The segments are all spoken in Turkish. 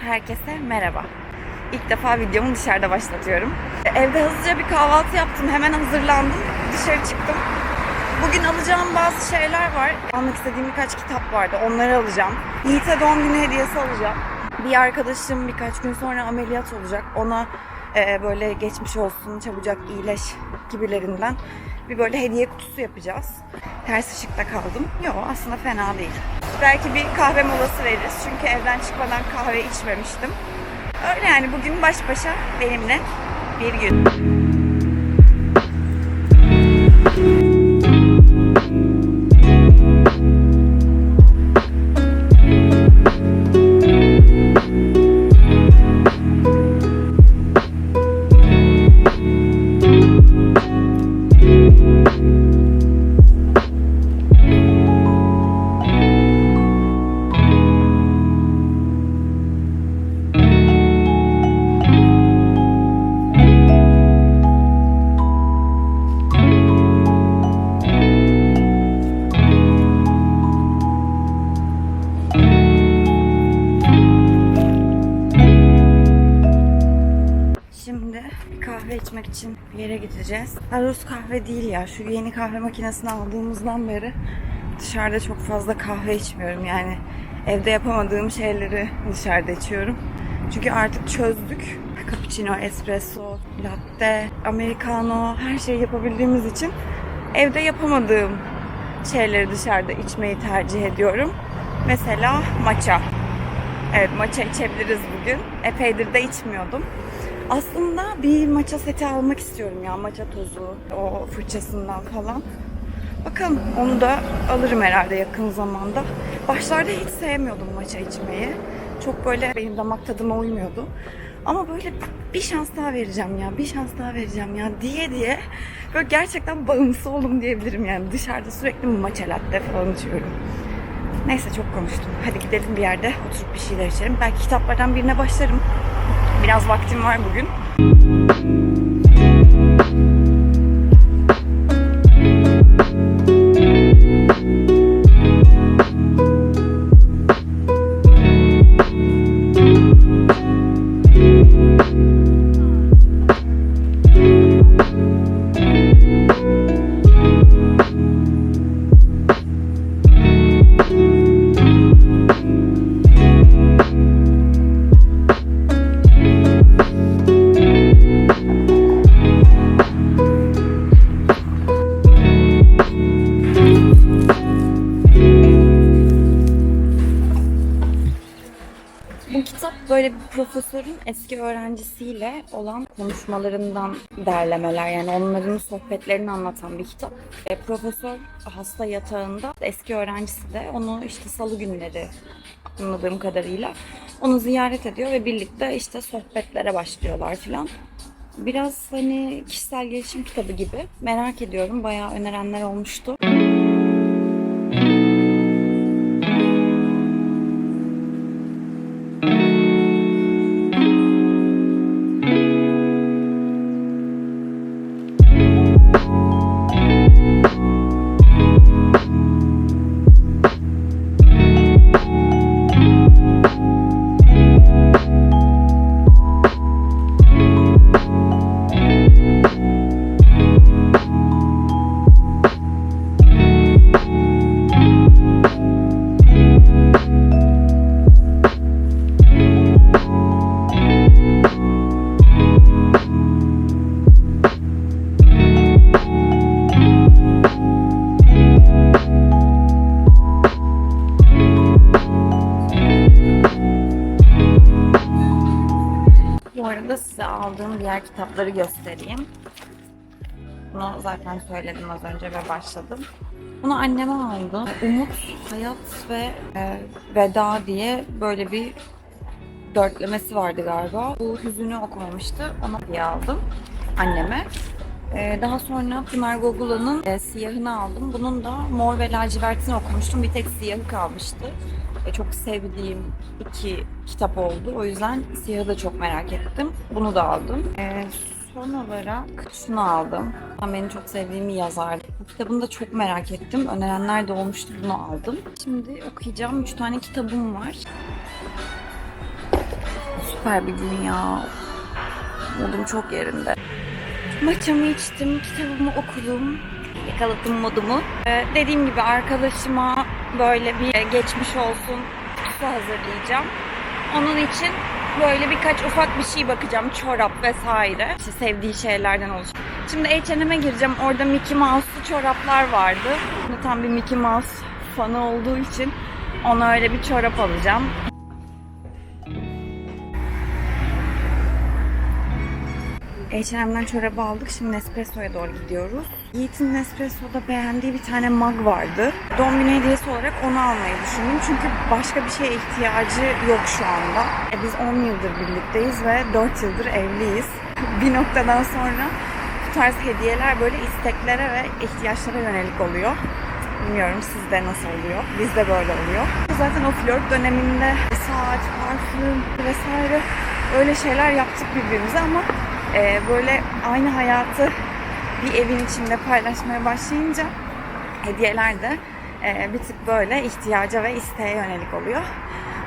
Herkese merhaba. İlk defa videomu dışarıda başlatıyorum. Evde hızlıca bir kahvaltı yaptım. Hemen hazırlandım. Dışarı çıktım. Bugün alacağım bazı şeyler var. Almak istediğim birkaç kitap vardı. Onları alacağım. Yiğit'e doğum günü hediyesi alacağım. Bir arkadaşım birkaç gün sonra ameliyat olacak. Ona e, böyle geçmiş olsun, çabucak iyileş gibilerinden bir böyle hediye kutusu yapacağız. Ters ışıkta kaldım. Yok aslında fena değil. Belki bir kahve molası veririz. Çünkü evden çıkmadan kahve içmemiştim. Öyle yani bugün baş başa benimle bir gün. Bir yere gideceğiz. Ha, Rus kahve değil ya. Şu yeni kahve makinesini aldığımızdan beri dışarıda çok fazla kahve içmiyorum. Yani evde yapamadığım şeyleri dışarıda içiyorum. Çünkü artık çözdük. Cappuccino, espresso, latte, americano her şeyi yapabildiğimiz için evde yapamadığım şeyleri dışarıda içmeyi tercih ediyorum. Mesela matcha. Evet matcha içebiliriz bugün. Epeydir de içmiyordum. Aslında bir matcha seti almak istiyorum ya. Matcha tozu, o fırçasından falan. Bakalım onu da alırım herhalde yakın zamanda. Başlarda hiç sevmiyordum matcha içmeyi. Çok böyle benim damak tadıma uymuyordu. Ama böyle bir şans daha vereceğim ya, bir şans daha vereceğim ya diye diye böyle gerçekten bağımlısı oldum diyebilirim yani. Dışarıda sürekli matcha latte falan içiyorum. Neyse çok konuştum. Hadi gidelim bir yerde oturup bir şeyler içelim. Belki kitaplardan birine başlarım. Biraz vaktim var bugün. Profesörün eski öğrencisiyle olan konuşmalarından derlemeler. Yani onların sohbetlerini anlatan bir kitap. E, profesör hasta yatağında eski öğrencisi de onu işte salı günleri anladığım kadarıyla onu ziyaret ediyor ve birlikte işte sohbetlere başlıyorlar filan. Biraz hani kişisel gelişim kitabı gibi. Merak ediyorum. Bayağı önerenler olmuştu. Kitapları göstereyim. Bunu zaten söyledim az önce ve başladım. Bunu anneme aldım. Umut, Hayat ve e, Veda diye böyle bir dörtlemesi vardı galiba. Bu hüzünü okumamıştı. Ona diye aldım anneme. E, daha sonra Pınar Gogula'nın e, Siyahını aldım. Bunun da Mor ve Lacivert'ini okumuştum. Bir tek siyahı kalmıştı. E, çok sevdiğim iki kitap oldu. O yüzden siyahı da çok merak ettim. Bunu da aldım. E, son olarak şunu aldım. Ben benim çok sevdiğim bir yazar. Bu kitabını da çok merak ettim. Önerenler de olmuştu. Bunu aldım. Şimdi okuyacağım. Üç tane kitabım var. süper bir gün ya. Modum çok yerinde. Maçamı içtim, kitabımı okudum. Yakaladım modumu. Ee, dediğim gibi arkadaşıma böyle bir geçmiş olsun kutusu hazırlayacağım. Onun için böyle birkaç ufak bir şey bakacağım. Çorap vesaire. İşte sevdiği şeylerden oluşuyor. Şimdi H&M'e gireceğim. Orada Mickey Mouse'lu çoraplar vardı. Tam bir Mickey Mouse fanı olduğu için ona öyle bir çorap alacağım. H&M'den çorabı aldık. Şimdi Nespresso'ya doğru gidiyoruz. Yiğit'in Nespresso'da beğendiği bir tane mug vardı. Doğum hediyesi olarak onu almayı düşündüm. Çünkü başka bir şeye ihtiyacı yok şu anda. E, biz 10 yıldır birlikteyiz ve 4 yıldır evliyiz. bir noktadan sonra bu tarz hediyeler böyle isteklere ve ihtiyaçlara yönelik oluyor. Bilmiyorum sizde nasıl oluyor. Bizde böyle oluyor. Zaten o flört döneminde saat, parfüm vesaire öyle şeyler yaptık birbirimize ama e, böyle aynı hayatı bir evin içinde paylaşmaya başlayınca hediyeler de e, bir tık böyle ihtiyaca ve isteğe yönelik oluyor.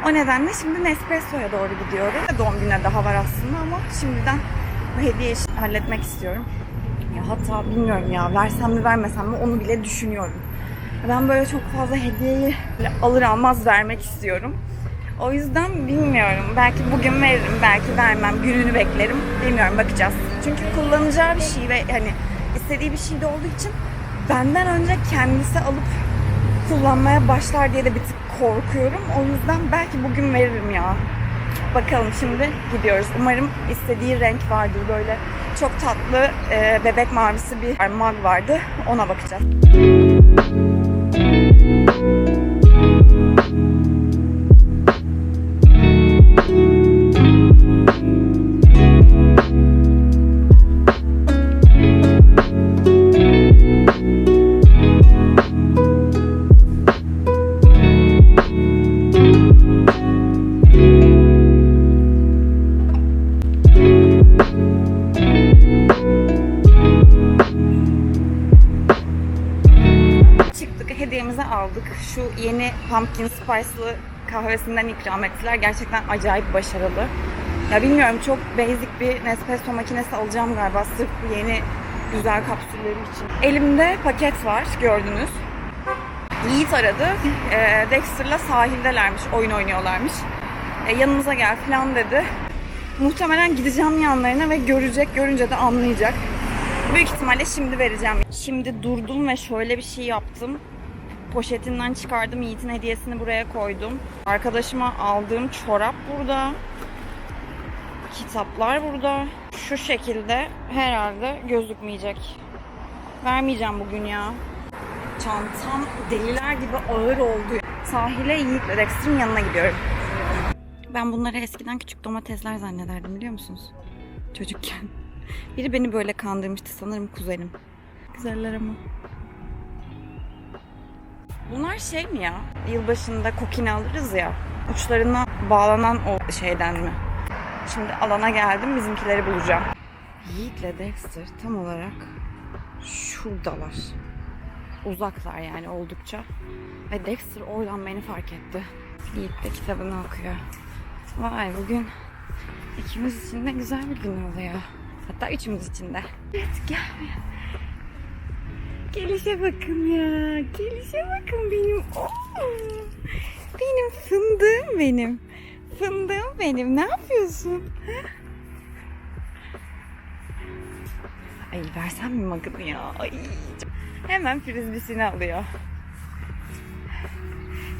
O nedenle şimdi Nespresso'ya doğru gidiyorum. Doğum gününe daha var aslında ama şimdiden bu hediye işini halletmek istiyorum. Ya hatta bilmiyorum ya versem mi vermesem mi onu bile düşünüyorum. Ben böyle çok fazla hediyeyi alır almaz vermek istiyorum. O yüzden bilmiyorum. Belki bugün veririm, belki vermem. Gününü beklerim. Bilmiyorum, bakacağız. Çünkü kullanacağı bir şey ve hani istediği bir şey de olduğu için benden önce kendisi alıp kullanmaya başlar diye de bir tık korkuyorum. O yüzden belki bugün veririm ya. Bakalım şimdi gidiyoruz. Umarım istediği renk vardır böyle. Çok tatlı e, bebek mavisi bir mug vardı. Ona bakacağız. Pumpkin spice'lı kahvesinden ikram ettiler. Gerçekten acayip başarılı. Ya bilmiyorum çok basic bir Nespresso makinesi alacağım galiba sırf bu yeni güzel kapsülleri için. Elimde paket var gördünüz. Yiğit aradı. E, Dexter'la sahildelermiş, oyun oynuyorlarmış. E, yanımıza gel falan dedi. Muhtemelen gideceğim yanlarına ve görecek, görünce de anlayacak. Büyük ihtimalle şimdi vereceğim. Şimdi durdum ve şöyle bir şey yaptım. Poşetinden çıkardım. Yiğit'in hediyesini buraya koydum. Arkadaşıma aldığım çorap burada. Kitaplar burada. Şu şekilde herhalde gözükmeyecek. Vermeyeceğim bugün ya. Çantam deliler gibi ağır oldu. Sahile Yiğit'le Dexter'ın yanına gidiyorum. Ben bunları eskiden küçük domatesler zannederdim biliyor musunuz? Çocukken. Biri beni böyle kandırmıştı sanırım kuzenim. Güzeller ama. Bunlar şey mi ya? Yılbaşında kokini alırız ya. Uçlarına bağlanan o şeyden mi? Şimdi alana geldim bizimkileri bulacağım. Yiğit'le Dexter tam olarak şuradalar. Uzaklar yani oldukça. Ve Dexter oradan beni fark etti. Yiğit de kitabını okuyor. Vay bugün ikimiz için de güzel bir gün oluyor. Hatta üçümüz için de. Evet gel. Gelişe bakın ya. Gelişe bakın benim. Oo. Benim fındığım benim. Fındığım benim. Ne yapıyorsun? Ay versem mi magını ya? Ay. Hemen frizbisini alıyor.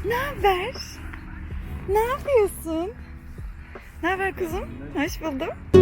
Ne haber? Ne yapıyorsun? Ne haber kızım? Hoş buldum.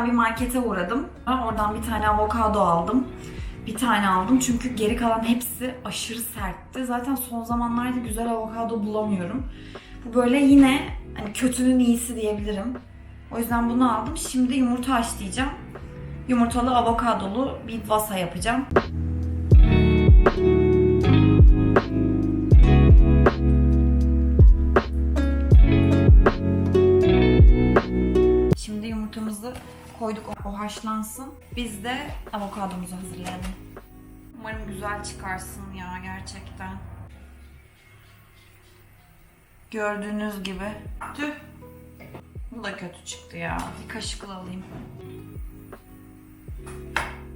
Ben bir markete uğradım. Oradan bir tane avokado aldım. Bir tane aldım çünkü geri kalan hepsi aşırı sertti. Zaten son zamanlarda güzel avokado bulamıyorum. Bu böyle yine hani kötünün iyisi diyebilirim. O yüzden bunu aldım. Şimdi yumurta haşlayacağım. Yumurtalı avokadolu bir vasa yapacağım. Şimdi yumurtamızı koyduk o haşlansın. Biz de avokadomuzu hazırlayalım. Umarım güzel çıkarsın ya gerçekten. Gördüğünüz gibi. Tüh. Bu da kötü çıktı ya. Bir kaşıkla alayım.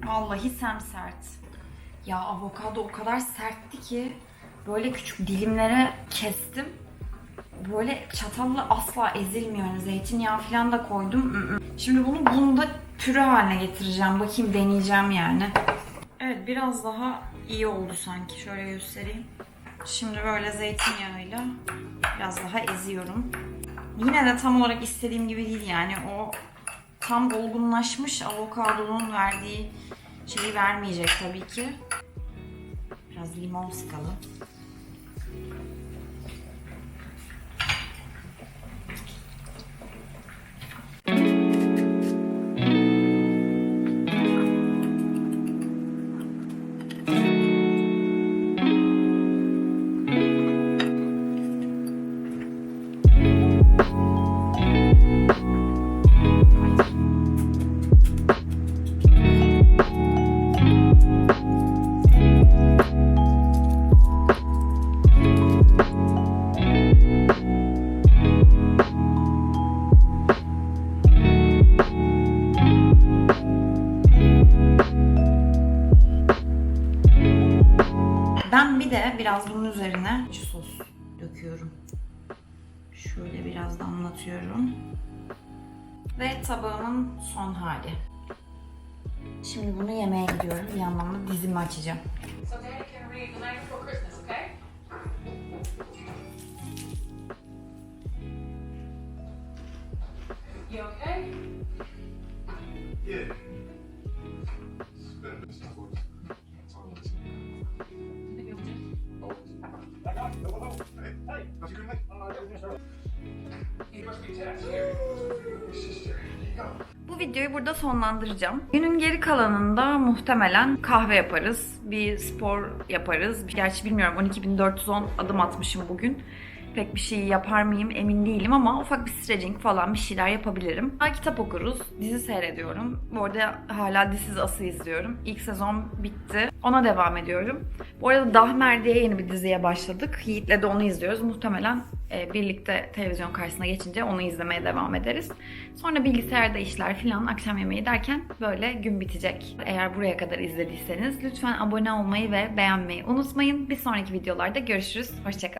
Vallahi semsert. Ya avokado o kadar sertti ki böyle küçük dilimlere kestim. Böyle çatalla asla ezilmiyor. Zeytinyağı falan da koydum. Şimdi bunu bunu da püre haline getireceğim. Bakayım deneyeceğim yani. Evet biraz daha iyi oldu sanki. Şöyle göstereyim. Şimdi böyle zeytinyağıyla biraz daha eziyorum. Yine de tam olarak istediğim gibi değil yani o tam olgunlaşmış avokadonun verdiği şeyi vermeyecek tabii ki. Biraz limon sıkalım. Ben bir de biraz bunun üzerine sos döküyorum. Şöyle biraz damlatıyorum. Ve tabağımın son hali. Şimdi bunu yemeye gidiyorum. Bir yandan da dizimi açacağım. Daddy can read The Night Bu videoyu burada sonlandıracağım. Günün geri kalanında muhtemelen kahve yaparız. Bir spor yaparız. Gerçi bilmiyorum 12.410 adım atmışım bugün. Pek bir şey yapar mıyım emin değilim ama ufak bir stretching falan bir şeyler yapabilirim. Ha, kitap okuruz. Dizi seyrediyorum. Bu arada hala This Is Us'ı izliyorum. İlk sezon bitti. Ona devam ediyorum. Bu arada Dahmer diye yeni bir diziye başladık. Yiğit'le de onu izliyoruz. Muhtemelen e, birlikte televizyon karşısına geçince onu izlemeye devam ederiz. Sonra bilgisayarda işler filan akşam yemeği derken böyle gün bitecek. Eğer buraya kadar izlediyseniz lütfen abone olmayı ve beğenmeyi unutmayın. Bir sonraki videolarda görüşürüz. Hoşçakalın.